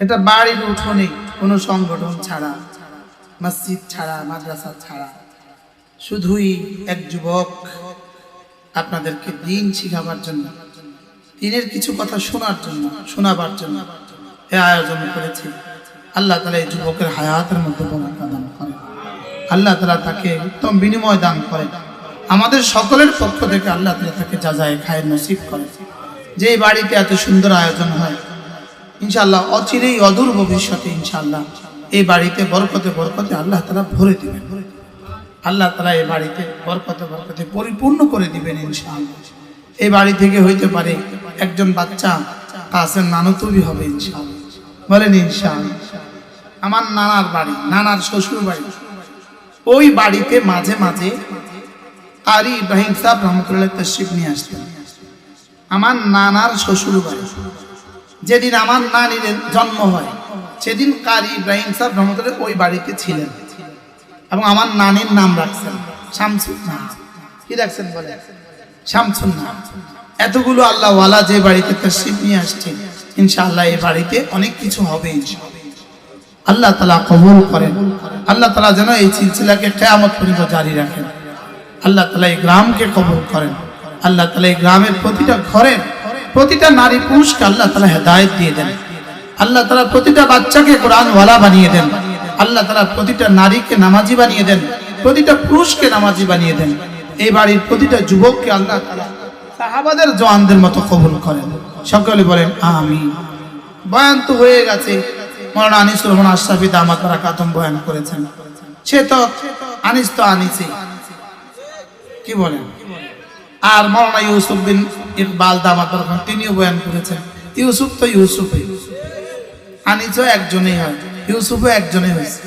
এটা বাড়ির উঠোনে কোনো সংগঠন ছাড়া, মসজিদ ছাড়া, মাদ্রাসা ছাড়া। শুধুই এক যুবক আপনাদেরকে দিন শিখাবার জন্য, দিনের কিছু কথা শোনার জন্য, শোনাবার জন্য এ আয়োজন করেছে। আল্লাহ তালা এই যুবকের হায়াতের মধ্যে বরকত দান করেন আল্লাহ তালা তাকে উত্তম বিনিময় দান করেন আমাদের সকলের পক্ষ থেকে আল্লাহ তালা তাকে যা যায় খায়ের নসিব করে। যে বাড়িতে এত সুন্দর আয়োজন হয় ইনশাআল্লাহ অচিরেই অদূর ভবিষ্যতে ইনশাল্লাহ এই বাড়িতে বরকতে বরকতে আল্লাহ তালা ভরে দিবেন। আল্লাহ তালা এই বাড়িতে বরকতে বরকতে পরিপূর্ণ করে দিবেন ইনশাআল্লাহ। এই বাড়ি থেকে হইতে পারে একজন বাচ্চা কাসের নানতুবি হবে ইনশাআল্লাহ। বলেন ইনশাআল্লাহ। আমার নানার বাড়ি, নানার শ্বশুর বাড়ি ওই বাড়িতে মাঝে মাঝে আরি ইব্রাহিম সাহেব রহমতুল্লাহ তশরিফ নিয়ে আসতেন। আমার নানার শ্বশুর বাড়ি যেদিন আমার নানির জন্ম হয়, সেদিন কারি ইব্রাহিম সাহেব রহমতুল্লাহ ওই বাড়িতে ছিলেন। এবং আমার নানির নাম রাখছেন শামসুন নাম। কি রাখছেন বলে শামসুন নাম। এতগুলো আল্লাহ ওয়ালা যে বাড়িতে তশরিফ নিয়ে আসছে, ইনশাআল্লাহ এই বাড়িতে অনেক কিছু হবে আল্লাহ তালা কবুল করেন। আল্লাহ তালা যেন এই সিলসিলাকে কেয়ামত পর্যন্ত জারি রাখেন। আল্লাহ তালা এই গ্রামকে কবুল করেন। আল্লাহ তালা এই গ্রামের প্রতিটা ঘরের প্রতিটা নারী পুরুষকে আল্লাহ তালা হেদায়ত দিয়ে দেন। আল্লাহ তালা প্রতিটা বাচ্চাকে কোরআন ওয়ালা বানিয়ে দেন। আল্লাহ তালা প্রতিটা নারীকে নামাজি বানিয়ে দেন। প্রতিটা পুরুষকে নামাজি বানিয়ে দেন। এই বাড়ির প্রতিটা যুবককে আল্লাহ তালা সাহাবাদের জওয়ানদের মতো কবুল করেন। সকলে বলেন আমি বয়ান তো হয়ে গেছে। মৌলানা আনিসুর রহমান আশরাফি দামাত কাতম বয়ান করেছেন। সে তো আনিস তো আনিসই। কি বলেন? আর মৌলানা ইউসুফ বিন ইকবাল দামাত তিনিও বয়ান করেছেন। ইউসুফ তো ইউসুফই। আনিসও একজনেই হয়, ইউসুফও একজনেই হয়েছে।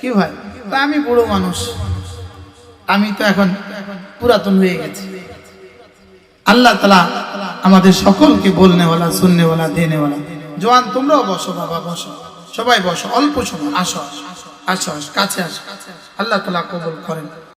কি ভাই? তা আমি বুড়ো মানুষ। আমি তো এখন পুরাতন হয়ে গেছি। আল্লাহ তালা আমাদের সকলকে বলনেওয়ালা, শুননেওয়ালা, দেনেওয়ালা। জোয়ান, তোমরাও বসো, বাবা, বসো। সবাই বসো, অল্প সময়, আসো আসো আসো কাছে আসো। আল্লাহ তালা কবল করেন।